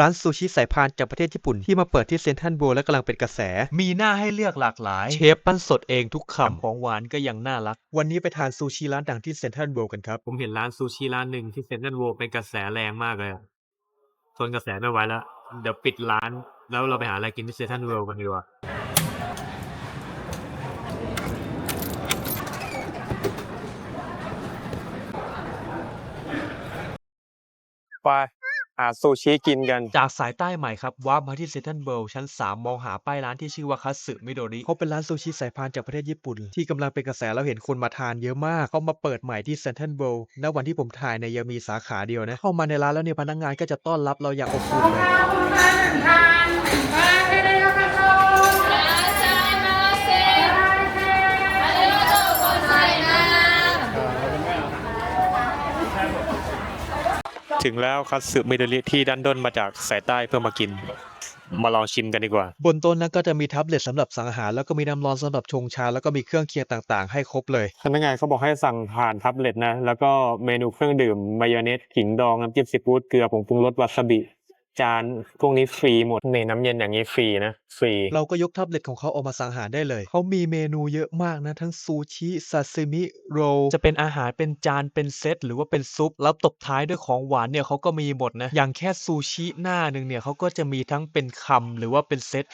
ร้านซูชิสายพานจากประเทศญี่ปุ่นที่มาเปิดที่เซนทรัลเวิลด์และกำลังเป็นกระแส มีหน้าให้เลือกหลากหลาย เชฟปั้นสดเองทุกคำของหวานก็ยังน่ารัก วันนี้ไปทานซูชิร้านดังที่เซนทรัลเวิลด์กันครับ ผมเห็นร้านซูชิร้านหนึ่งที่เซ็นทรัลเวิลด์เป็นกระแสแรงมากเลยอะทนกระแสไม่ไหวแล้ว เดี๋ยวปิดร้าน แล้วเราไปหาอะไรกินที่เซ็นทรัลเวิลด์กันดีกว่าไป หาซูชิกินกัน จากสายใต้ใหม่ครับว้าร์ปมาที่เซนทรัลเวิลด์ชั้น 3 มองหาป้ายร้านที่ชื่อว่าคัตสึมิโดริเขาเป็นร้านซูชิสายพานจากประเทศญี่ปุ่น ที่กำลังเป็นกระแสแล้วเห็นคนมาทานเยอะมาก เขามาเปิดใหม่ที่เซนทรัลเวิลด์ณวันที่ผมถ่ายเนี่ยยังมีสาขาเดียวนะ เข้ามาในร้านแล้วเนี่ยพนักงานก็จะต้อนรับเราอย่างอบอุ่นเลย ถึงแล้วคัตสึมิโดริที่ดันด้นมาจากสายใต้เพื่อมากิน มาลองชิมกันดีกว่า บนโต๊ะนั้นก็จะมีแท็บเล็ตสำหรับสั่งอาหาร แล้วก็มีน้ำร้อนสำหรับชงชา แล้วก็มีเครื่องเคียงต่างๆ ให้ครบเลย พนักงานเขาบอกให้สั่งผ่านแท็บเล็ตนะ แล้วก็เมนูเครื่องดื่ม มายองเนสขิงดองน้ำจิ้มซีฟู้ดเกลือผงปรุงรสวาซาบิ จานพวกนี้ฟรีหมดในน้ำเย็นอย่างนี้ฟรีนะฟรี เราก็ยกแท็บเล็ตของเขาออกมาสั่งอาหารได้เลย เขามีเมนูเยอะมากนะ ทั้งซูชิซาซิมิโรลจะเป็นอาหารเป็นจานเป็นเซตหรือว่าเป็นซุป แล้วตบท้ายด้วยของหวานเนี่ยเขาก็มีหมดนะ อย่างแค่ซูชิหน้าหนึ่งเนี่ยเขาก็จะมีทั้งเป็นคำหรือว่าเป็นเซต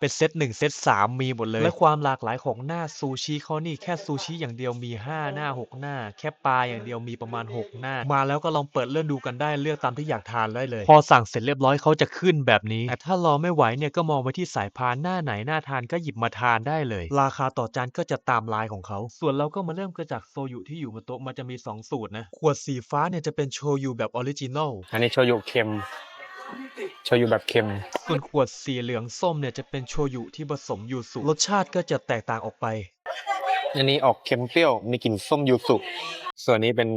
เป็นเซตหนึ่งเซตสามมีหมดเลย และความหลากหลายของหน้าซูชิเขานี่แค่ซูชิอย่างเดียวมี 5 หน้า 6 หน้า แค่ปลาอย่างเดียวมีประมาณ 6 หน้า มาแล้วก็ลองเปิดเลื่อนดูกันได้เลือกตามที่อยากทานได้เลย พอสั่งเสร็จเรียบร้อยเขาจะขึ้นแบบนี้ แต่ถ้ารอไม่ไหวเนี่ยก็มองไปที่สายพานหน้าไหนน่าทานก็หยิบมาทานได้เลย ราคาต่อจานก็จะตามลายของเขา ส่วนเราก็มาเริ่มกันจากโซยุที่อยู่บนโต๊ะมันจะมี 2 สูตรนะขวดสีฟ้าเนี่ยจะเป็นโชยุแบบออริจินอลอันนี้โชยุเค็ม โชยุแบบเค็ม ส่วนขวดสีเหลืองส้มเนี่ยจะเป็นโชยุที่ผสมยูสุรสชาติก็จะแตกต่างออกไป อันนี้ออกเค็มเปรี้ยวมีกลิ่นส้มยูสุ ส่วนนี้เป็น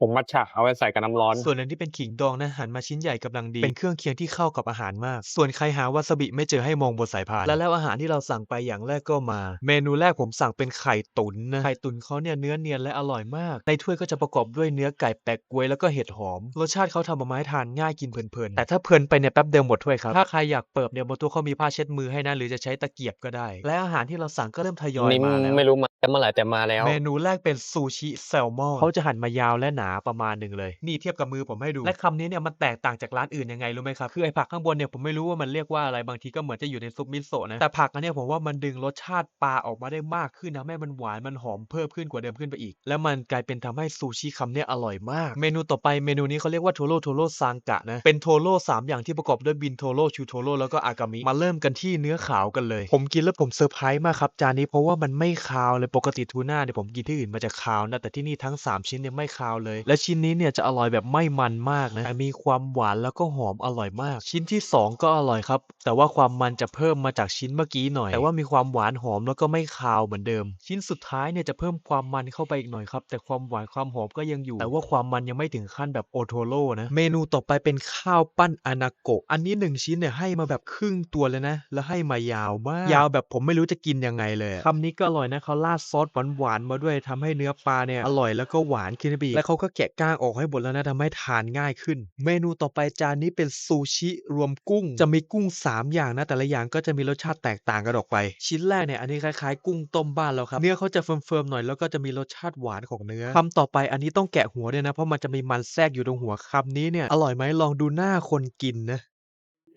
ผงมัทฉะเอาไว้ใส่กับน้ำร้อน ส่วนอันที่เป็นขิงดองนะหั่นมาชิ้นใหญ่กำลังดี เป็นเครื่องเคียงที่เข้ากับอาหารมาก ส่วนใครหาวาซาบิไม่เจอให้มองบนสายพาน และแล้วอาหารที่เราสั่งไปอย่างแรกก็มา เมนูแรกผมสั่งเป็นไข่ตุ๋นนะ ไข่ตุ๋นเขาเนี่ยเนื้อเนียนและอร่อยมาก ในถ้วยก็จะประกอบด้วยเนื้อไก่แปะกล้วยแล้วก็เห็ดหอม รสชาติเขาทำมาให้ทานง่ายกินเพลินๆ แต่ถ้าเพลินไปเนี่ยแป๊บเดียวหมดถ้วยครับ ถ้าใครอยากเปิบเนี่ยบนตัวเขามีผ้าเช็ดมือให้นะหรือจะใช้ตะเกียบก็ได้ และอาหารที่เราสั่งก็เริ่มทยอยนี่มาแล้วไม่รู้มา เมื่อไหร่แต่มาแล้ว เมนูแรกเป็นซูชิแซลมอนเขาจะหั่นมายาวและหนาประมาณหนึ่งเลย นี่เทียบกับมือผมให้ดู และคำนี้เนี่ยมันแตกต่างจากร้านอื่นยังไงรู้ไหมครับ คือไอ้ผักข้างบนเนี่ยผมไม่รู้ว่ามันเรียกว่าอะไร บางทีก็เหมือนจะอยู่ในซุปมิโซะนะ แต่ผักอันเนี้ยผมว่ามันดึงรสชาติปลาออกมาได้มากขึ้นนะแม่มันหวานมันหอมเพิ่มขึ้นกว่าเดิมขึ้นไปอีก แล้วมันกลายเป็นทำให้ซูชิคำเนี้ยอร่อยมาก เมนูต่อไปเมนูนี้เขาเรียกว่าโทโร่โทโร่ซังกะนะ เป็นโทโร่สามอย่างที่ประกอบด้วยบินโทโร่ชูโทโร่แล้วก็อากามิ มาเริ่มกันที่เนื้อขาวกันเลย ผมกินแล้วผมเซอร์ไพรส์มากครับจานนี้เพราะว่ามันไม่คาวเลยปกติทูน่าเนี่ยผมกินที่อื่นมันจะคาวนะแต่ที่นี่ทั้ง 3 ชิ้นเนี่ยไม่คาวเลย และชิ้นนี้เนี่ยจะอร่อยแบบไม่มันมากนะแต่มีความหวานแล้วก็หอมอร่อยมาก ชิ้นที่ 2 ก็อร่อยครับ แต่ว่าความมันจะเพิ่มมาจากชิ้นเมื่อกี้หน่อย แต่ว่ามีความหวานหอมแล้วก็ไม่คาวเหมือนเดิม ชิ้นสุดท้ายเนี่ยจะเพิ่มความมันเข้าไปอีกหน่อยครับแต่ความหวานความหอมก็ยังอยู่ แต่ว่าความมันยังไม่ถึงขั้นแบบโอโทโร่นะเมนูต่อไปเป็นข้าวปั้นอนาโกะอันนี้หนึ่งชิ้นเนี่ยให้มาแบบครึ่งตัวเลยนะ แล้วให้มายาวมากยาวแบบผมไม่รู้จะกินยังไงเลยอะคำนี้ก็อร่อยนะเขาราดซอสหวานๆมาด้วยทำให้เนื้อปลาเนี่ยอร่อยแล้วก็หวานขึ้นไปอีกและเขาก็แกะก้างออกให้หมดแล้วนะทำให้ทานง่ายขึ้น เมนูต่อไปจานนี้เป็นซูชิรวมกุ้ง จะมีกุ้ง 3 อย่างนะ แต่ละอย่างก็จะมีรสชาติแตกต่างกันออกไป ชิ้นแรกเนี่ยอันนี้คล้ายๆ กุ้งต้มบ้านเราครับเนื้อเขาจะเฟิร์มๆหน่อยแล้วก็จะมีรสชาติหวานของเนื้อคำต่อไปอันนี้ต้องแกะหัวด้วยนะเพราะมันจะมีมันแทรกอยู่ตรงหัวคำนี้เนี่ยอร่อยไหมลองดูหน้าคนกินนะ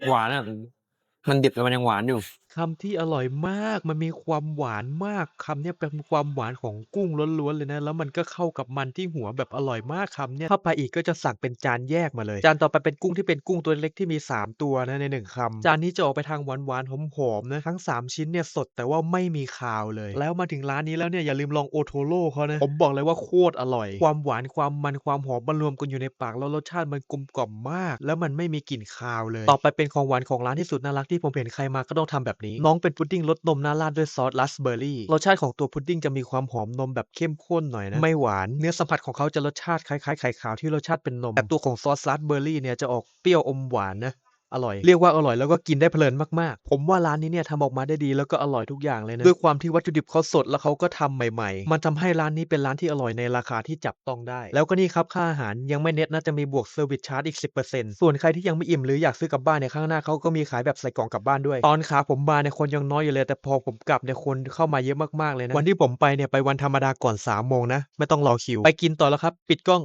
หวานอะมันดิบแต่มันยังหวานอยู่คำที่อร่อยมาก มันมีความหวานมาก คำเนี้ยเป็นความหวานของกุ้งล้วน ๆ เลยนะ แล้วมันก็เข้ากับมันที่หัวแบบอร่อยมาก คำเนี้ยถ้าไปอีกก็จะสั่งเป็นจานแยกมาเลย จานต่อไปเป็นกุ้งที่เป็นกุ้งตัวเล็กที่มี 3 ตัวนะในหนึ่งคำ จานนี้จะออกไปทางหวาน ๆ หอม ๆ นะ ทั้ง 3 ชิ้นเนี่ยสดแต่ว่าไม่มีคาวเลย แล้วมาถึงร้านนี้แล้วเนี่ยอย่าลืมลองโอโทโร่เขานะ ผมบอกเลยว่าโคตรอร่อย ความหวานความมันความหอมมันรวมกันอยู่ในปากแล้วรสชาติมันกลมกล่อมมาก แล้วมันไม่มีกลิ่นคาวเลย ต่อไปเป็นของหวานของร้านที่สุดน่ารักที่ผมเห็นใครมาก็ต้องทำแบบนี้ น้องเป็นพุดดิ้งรสนมหน้าราดด้วยซอสราสเบอร์รี่รสชาติของตัวพุดดิ้งจะมีความหอมนมแบบเข้มข้นหน่อยนะ ไม่หวาน เนื้อสัมผัสของเขาจะรสชาติคล้ายๆไข่ขาวที่รสชาติเป็นนมแต่ตัวของซอสราสเบอร์รี่เนี่ยจะออกเปรี้ยวอมหวานนะ อร่อย เรียกว่าอร่อยแล้วก็กินได้เพลินมากๆ ผมว่าร้านนี้เนี่ยทำออกมาได้ดีแล้วก็อร่อยทุกอย่างเลยนะด้วยความที่วัตถุดิบเขาสดแล้วเขาก็ทำใหม่ ๆ มันทำให้ร้านนี้เป็นร้านที่อร่อยในราคาที่จับต้องได้ แล้วก็นี่ครับค่าอาหารยังไม่เน็ตนะจะมีบวกเซอร์วิสชาร์จอีก 10%ส่วนใครที่ยังไม่อิ่มหรืออยากซื้อกลับบ้านเนี่ยข้างหน้าเขาก็มีขายแบบใส่กล่องกลับบ้านด้วย ตอนขาผมมาเนี่ยคนยังน้อยอยู่เลย แต่พอผมกลับเนี่ยคนเข้ามาเยอะมากๆเลยนะวันที่ผมไปเนี่ยไปวันธรรมดาก่อน3โมงนะไม่ต้องรอคิวไปกินต่อแล้วครับ ปิดกล้อง